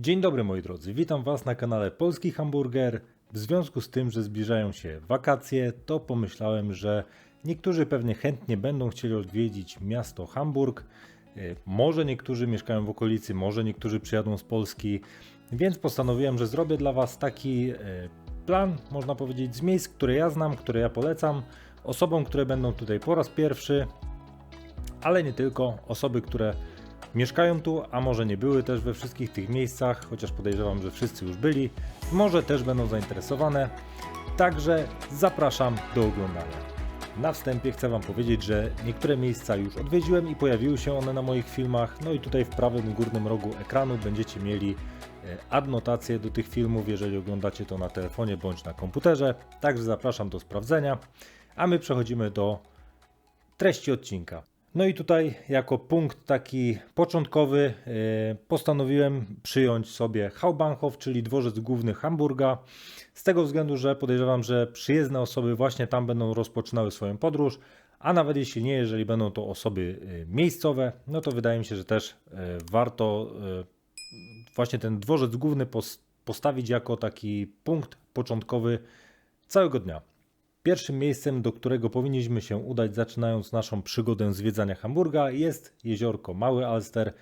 Dzień dobry moi drodzy, witam Was na kanale Polski Hamburger. W związku z tym, że zbliżają się wakacje, to pomyślałem, że niektórzy pewnie chętnie będą chcieli odwiedzić miasto Hamburg. E, Może niektórzy mieszkają w okolicy, może niektórzy przyjadą z Polski, więc postanowiłem, że zrobię dla Was taki e, plan, można powiedzieć, z miejsc, które ja znam, które ja polecam, osobom, które będą tutaj po raz pierwszy, ale nie tylko, osoby, które mieszkają tu, a może nie były też we wszystkich tych miejscach, chociaż podejrzewam, że wszyscy już byli, może też będą zainteresowane. Także zapraszam do oglądania. Na wstępie chcę Wam powiedzieć, że niektóre miejsca już odwiedziłem i pojawiły się one na moich filmach. No i tutaj w prawym górnym rogu ekranu będziecie mieli e, adnotacje do tych filmów, jeżeli oglądacie to na telefonie bądź na komputerze. Także zapraszam do sprawdzenia. A my przechodzimy do treści odcinka. No i tutaj jako punkt taki początkowy e, postanowiłem przyjąć sobie Hauptbahnhof, czyli dworzec główny Hamburga. Z tego względu, że podejrzewam, że przyjezdne osoby właśnie tam będą rozpoczynały swoją podróż, a nawet jeśli nie, jeżeli będą to osoby e, miejscowe, no to wydaje mi się, że też e, warto właśnie ten dworzec główny pos- postawić jako taki punkt początkowy całego dnia. Pierwszym miejscem, do którego powinniśmy się udać, zaczynając naszą przygodę zwiedzania Hamburga, jest jeziorko Mały Alster.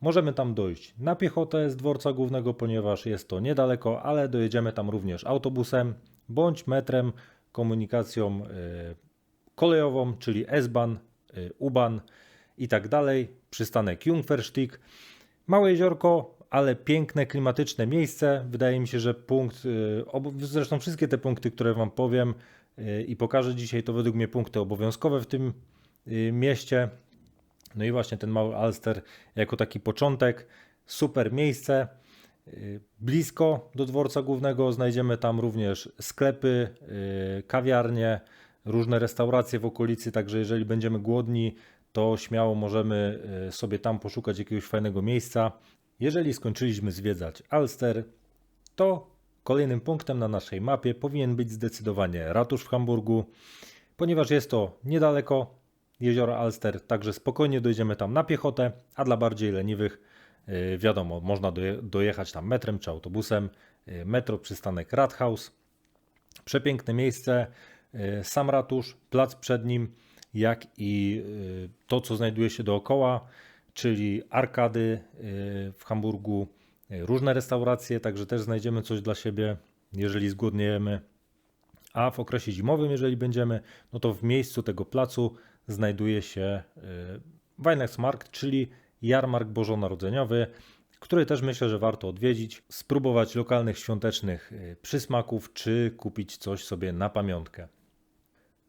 Możemy tam dojść na piechotę z dworca głównego, ponieważ jest to niedaleko, ale dojedziemy tam również autobusem bądź metrem, komunikacją e, kolejową, czyli S-Bahn, e, U-Bahn i tak dalej. Przystanek Jungferstieg. Małe jeziorko, ale piękne, klimatyczne miejsce. Wydaje mi się, że punkt, obo- zresztą wszystkie te punkty, które Wam powiem i pokażę dzisiaj, to według mnie punkty obowiązkowe w tym y, mieście. No i właśnie ten mały Alster jako taki początek, super miejsce. Y, Blisko do dworca głównego znajdziemy tam również sklepy, y, kawiarnie, różne restauracje w okolicy, także jeżeli będziemy głodni, to śmiało możemy y, sobie tam poszukać jakiegoś fajnego miejsca. Jeżeli skończyliśmy zwiedzać Alster, to kolejnym punktem na naszej mapie powinien być zdecydowanie ratusz w Hamburgu, ponieważ jest to niedaleko jeziora Alster, także spokojnie dojdziemy tam na piechotę, a dla bardziej leniwych yy, wiadomo, można doje- dojechać tam metrem czy autobusem. Yy, Metro przystanek Rathaus. Przepiękne miejsce, yy, sam ratusz, plac przed nim, jak i to, co znajduje się dookoła, czyli arkady w Hamburgu, różne restauracje, także też znajdziemy coś dla siebie, jeżeli zgłodniejemy. A w okresie zimowym, jeżeli będziemy, no to w miejscu tego placu znajduje się yy, Weihnachtsmarkt, czyli jarmark bożonarodzeniowy, który też myślę, że warto odwiedzić, spróbować lokalnych świątecznych yy, przysmaków, czy kupić coś sobie na pamiątkę.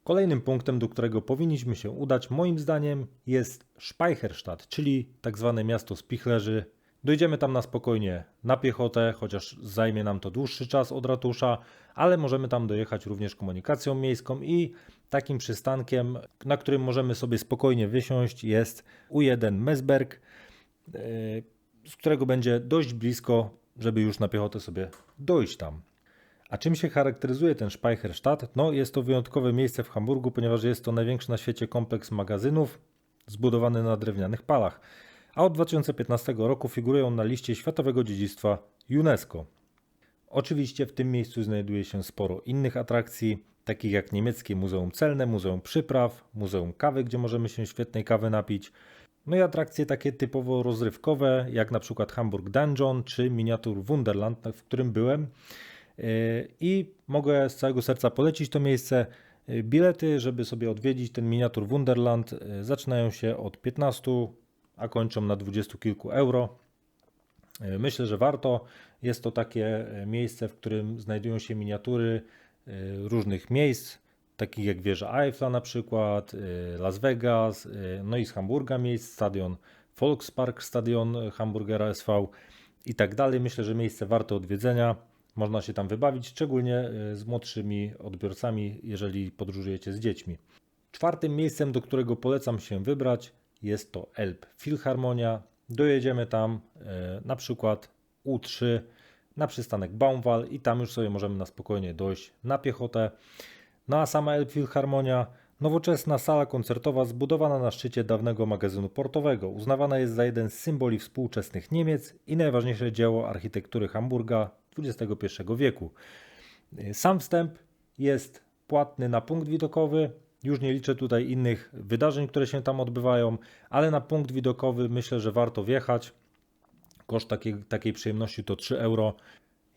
Kolejnym punktem, do którego powinniśmy się udać, moim zdaniem, jest Speicherstadt, czyli tak zwane miasto spichlerzy. Dojdziemy tam na spokojnie na piechotę, chociaż zajmie nam to dłuższy czas od ratusza, ale możemy tam dojechać również komunikacją miejską i takim przystankiem, na którym możemy sobie spokojnie wysiąść, jest U1 Mesberg, yy, z którego będzie dość blisko, żeby już na piechotę sobie dojść tam. A czym się charakteryzuje ten Speicherstadt? No, jest to wyjątkowe miejsce w Hamburgu, ponieważ jest to największy na świecie kompleks magazynów zbudowany na drewnianych palach. A od 2015 roku figuruje on na liście Światowego Dziedzictwa UNESCO. Oczywiście w tym miejscu znajduje się sporo innych atrakcji, takich jak niemieckie Muzeum Celne, Muzeum Przypraw, Muzeum Kawy, gdzie możemy się świetnej kawy napić. No i atrakcje takie typowo rozrywkowe, jak na przykład Hamburg Dungeon czy Miniatur Wunderland, w którym byłem. Yy, I mogę z całego serca polecić to miejsce. Yy, Bilety, żeby sobie odwiedzić ten miniatur Wunderland, yy, zaczynają się od 15, a kończą na 20 kilku euro. Yy, Myślę, że warto. Jest to takie yy, miejsce, w którym znajdują się miniatury yy, różnych miejsc, takich jak wieża Eiffla na przykład, Las Vegas, no i z Hamburga miejsc, stadion Volkspark, stadion Hamburgera SV i tak dalej. Myślę, że miejsce warte odwiedzenia. Można się tam wybawić, szczególnie z młodszymi odbiorcami, jeżeli podróżujecie z dziećmi. Czwartym miejscem, do którego polecam się wybrać, jest to Elb Philharmonia. Dojedziemy tam y, na przykład U3 na przystanek Baumwall i tam już sobie możemy na spokojnie dojść na piechotę. No a sama Elb Philharmonia, Nowoczesna sala koncertowa zbudowana na szczycie dawnego magazynu portowego. Uznawana jest za jeden z symboli współczesnych Niemiec i najważniejsze dzieło architektury Hamburga XXI wieku. Sam wstęp jest płatny na punkt widokowy. Już nie liczę tutaj innych wydarzeń, które się tam odbywają, ale na punkt widokowy myślę, że warto wjechać. Koszt takiej, takiej przyjemności to 3 euro.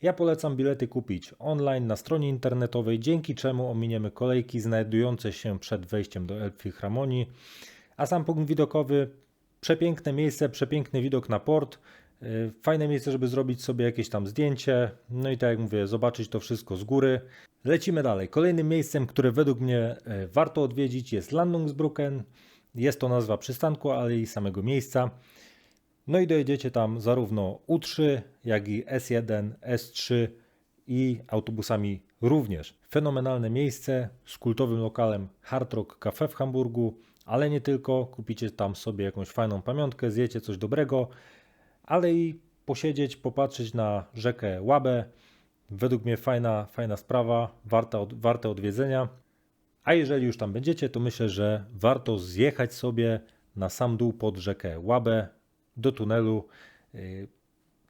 Ja polecam bilety kupić online na stronie internetowej, dzięki czemu ominiemy kolejki znajdujące się przed wejściem do Elbphilharmonii. A sam punkt widokowy, przepiękne miejsce, przepiękny widok na port. Yy, Fajne miejsce, żeby zrobić sobie jakieś tam zdjęcie. No i tak jak mówię, zobaczyć to wszystko z góry. Lecimy dalej. Kolejnym miejscem, które według mnie e, warto odwiedzić jest Landungsbrücken. Jest to nazwa przystanku, ale i samego miejsca. No i dojedziecie tam zarówno U3, jak i S1, S3 i autobusami również. Fenomenalne miejsce z kultowym lokalem Hard Rock Cafe w Hamburgu, ale nie tylko. Kupicie tam sobie jakąś fajną pamiątkę, zjecie coś dobrego, ale i posiedzieć, popatrzeć na rzekę Łabę. Według mnie fajna, fajna sprawa, warta, od, warte odwiedzenia. A jeżeli już tam będziecie, to myślę, że warto zjechać sobie na sam dół pod rzekę Łabę do tunelu. Yy,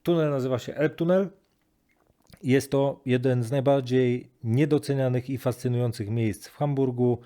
Tunel nazywa się Elbtunnel. Jest to jeden z najbardziej niedocenianych i fascynujących miejsc w Hamburgu.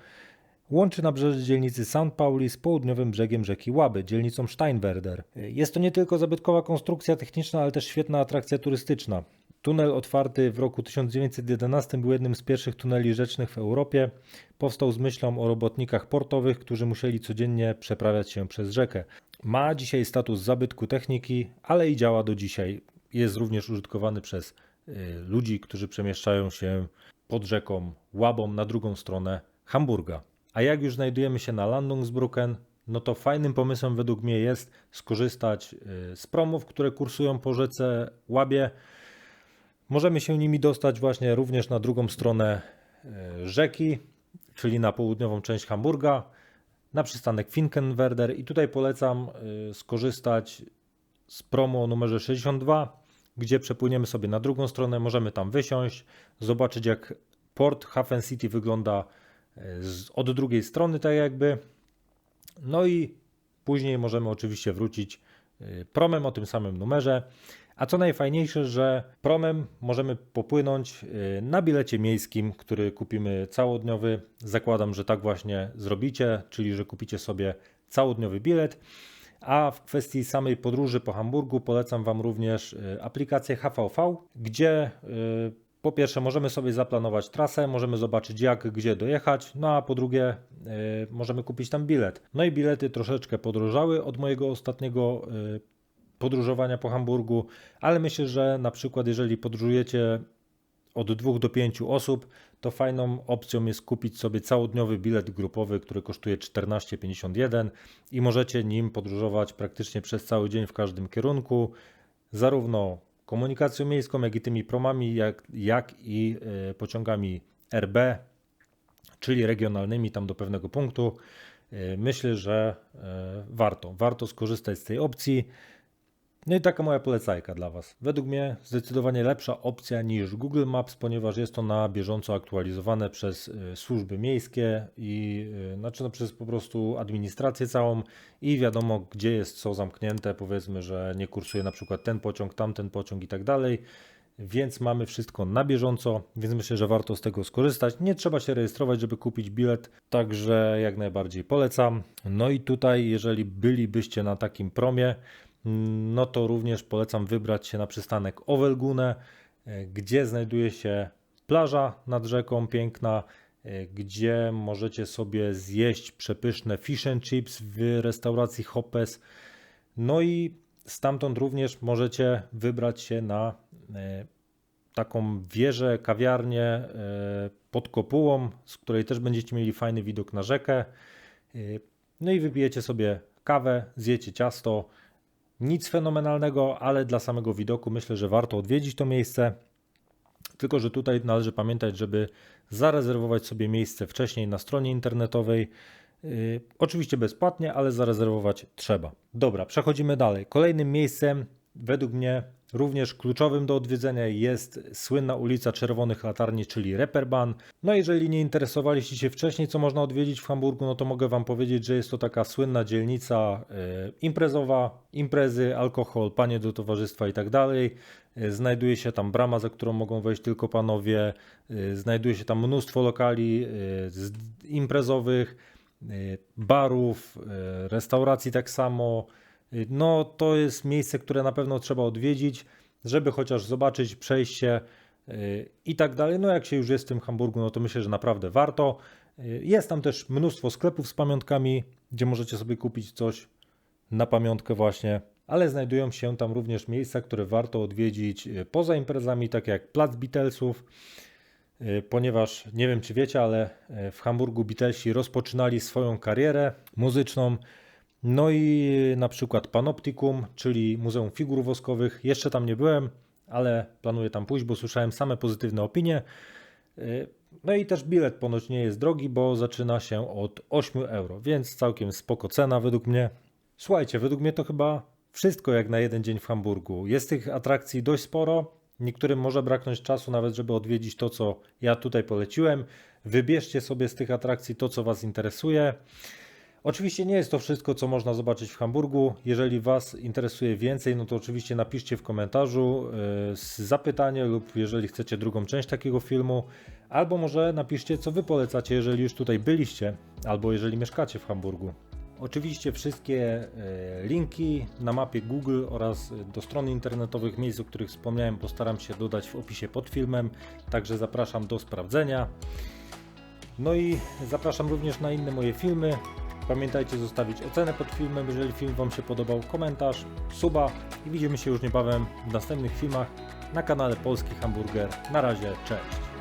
Łączy nabrzeże dzielnicy St. Pauli z południowym brzegiem rzeki Łaby, dzielnicą Steinwerder. Jest to nie tylko zabytkowa konstrukcja techniczna, ale też świetna atrakcja turystyczna. Tunel otwarty w roku 1911 był jednym z pierwszych tuneli rzecznych w Europie. Powstał z myślą o robotnikach portowych, którzy musieli codziennie przeprawiać się przez rzekę. Ma dzisiaj status zabytku techniki, ale i działa do dzisiaj. Jest również użytkowany przez y, ludzi, którzy przemieszczają się pod rzeką Łabą na drugą stronę Hamburga. A jak już znajdujemy się na Landungsbrücken, no to fajnym pomysłem według mnie jest skorzystać y, z promów, które kursują po rzece Łabie. Możemy się nimi dostać właśnie również na drugą stronę y, rzeki, czyli na południową część Hamburga, na przystanek Finkenwerder i tutaj polecam y, skorzystać z promu o numerze 62, gdzie przepłyniemy sobie na drugą stronę, możemy tam wysiąść, zobaczyć jak port Hafen City wygląda z, od drugiej strony tak jakby. No i później możemy oczywiście wrócić promem o tym samym numerze. A co najfajniejsze, że promem możemy popłynąć y, na bilecie miejskim, który kupimy całodniowy. Zakładam, że tak właśnie zrobicie, czyli że kupicie sobie całodniowy bilet. A w kwestii samej podróży po Hamburgu polecam Wam również y, aplikację HVV, gdzie y, po pierwsze możemy sobie zaplanować trasę, możemy zobaczyć jak, gdzie dojechać, no a po drugie możemy kupić tam bilet. No i bilety troszeczkę podrożały od mojego ostatniego podróżowania po Hamburgu, ale myślę, że na przykład jeżeli podróżujecie od 2 do 5 osób, to fajną opcją jest kupić sobie całodniowy bilet grupowy, który kosztuje 14,51 i możecie nim podróżować praktycznie przez cały dzień w każdym kierunku, zarówno komunikacją miejską, jak i tymi promami, jak, jak i y, pociągami RB, czyli regionalnymi tam do pewnego punktu. Y, myślę, że y, warto, warto skorzystać z tej opcji. No i taka moja polecajka dla Was. Według mnie zdecydowanie lepsza opcja niż Google Maps, ponieważ jest to na bieżąco aktualizowane przez y, służby miejskie i y, znaczy no, przez po prostu administrację całą i wiadomo gdzie jest co zamknięte, powiedzmy, że nie kursuje na przykład ten pociąg, tamten pociąg i tak dalej. Więc mamy wszystko na bieżąco, więc myślę, że warto z tego skorzystać. Nie trzeba się rejestrować, żeby kupić bilet, także jak najbardziej polecam. No i tutaj, jeżeli bylibyście na takim promie, no to również polecam wybrać się na przystanek Owelgune, e, gdzie znajduje się plaża nad rzeką piękna, e, gdzie możecie sobie zjeść przepyszne fish and chips w restauracji Hoppes. No i stamtąd również możecie wybrać się na e, taką wieżę, kawiarnię pod kopułą, z której też będziecie mieli fajny widok na rzekę. No i wybijecie sobie kawę, zjecie ciasto nic fenomenalnego, ale dla samego widoku myślę, że warto odwiedzić to miejsce. Tylko, że tutaj należy pamiętać, żeby zarezerwować sobie miejsce wcześniej na stronie internetowej. Yy, oczywiście bezpłatnie, ale zarezerwować trzeba. Dobra, przechodzimy dalej. Kolejnym miejscem, według mnie, Również kluczowym do odwiedzenia jest słynna ulica Czerwonych Latarni, czyli Reeperbahn. No jeżeli nie interesowaliście się wcześniej, co można odwiedzić w Hamburgu, no to mogę Wam powiedzieć, że jest to taka słynna dzielnica e, imprezowa, imprezy, alkohol, panie do towarzystwa i tak dalej. E, Znajduje się tam brama, za którą mogą wejść tylko panowie. E, Znajduje się tam mnóstwo lokali z- imprezowych, barów, restauracji tak samo. No to jest miejsce, które na pewno trzeba odwiedzić, żeby chociaż zobaczyć przejście e, i tak dalej. No jak się już jest w tym Hamburgu, no to myślę, że naprawdę warto. E, Jest tam też mnóstwo sklepów z pamiątkami, gdzie możecie sobie kupić coś na pamiątkę właśnie, ale znajdują się tam również miejsca, które warto odwiedzić e, poza imprezami, takie jak Plac Beatlesów, ponieważ nie wiem czy wiecie, ale w Hamburgu Beatlesi rozpoczynali swoją karierę muzyczną. No i na przykład Panoptikum, czyli Muzeum Figur Woskowych. Jeszcze tam nie byłem, ale planuję tam pójść, bo słyszałem same pozytywne opinie. E, No i też bilet ponoć nie jest drogi, bo zaczyna się od 8 euro, więc całkiem spoko cena według mnie. Słuchajcie, według mnie to chyba wszystko jak na jeden dzień w Hamburgu. Jest tych atrakcji dość sporo. Niektórym może braknąć czasu nawet, żeby odwiedzić to, co ja tutaj poleciłem. Wybierzcie sobie z tych atrakcji to, co Was interesuje. Oczywiście nie jest to wszystko, co można zobaczyć w Hamburgu. Jeżeli Was interesuje więcej, no to oczywiście napiszcie w komentarzu yy, z zapytanie lub jeżeli chcecie drugą część takiego filmu, albo może napiszcie, co Wy polecacie, jeżeli już tutaj byliście, albo jeżeli mieszkacie w Hamburgu. Oczywiście wszystkie e, linki na mapie Google oraz e, do stron internetowych miejsc, o których wspomniałem, postaram się dodać w opisie pod filmem, także zapraszam do sprawdzenia. No i zapraszam również na inne moje filmy. Pamiętajcie zostawić ocenę pod filmem, jeżeli film Wam się podobał, komentarz, suba i widzimy się już niebawem w następnych filmach na kanale Polski Hamburger. Na razie, cześć!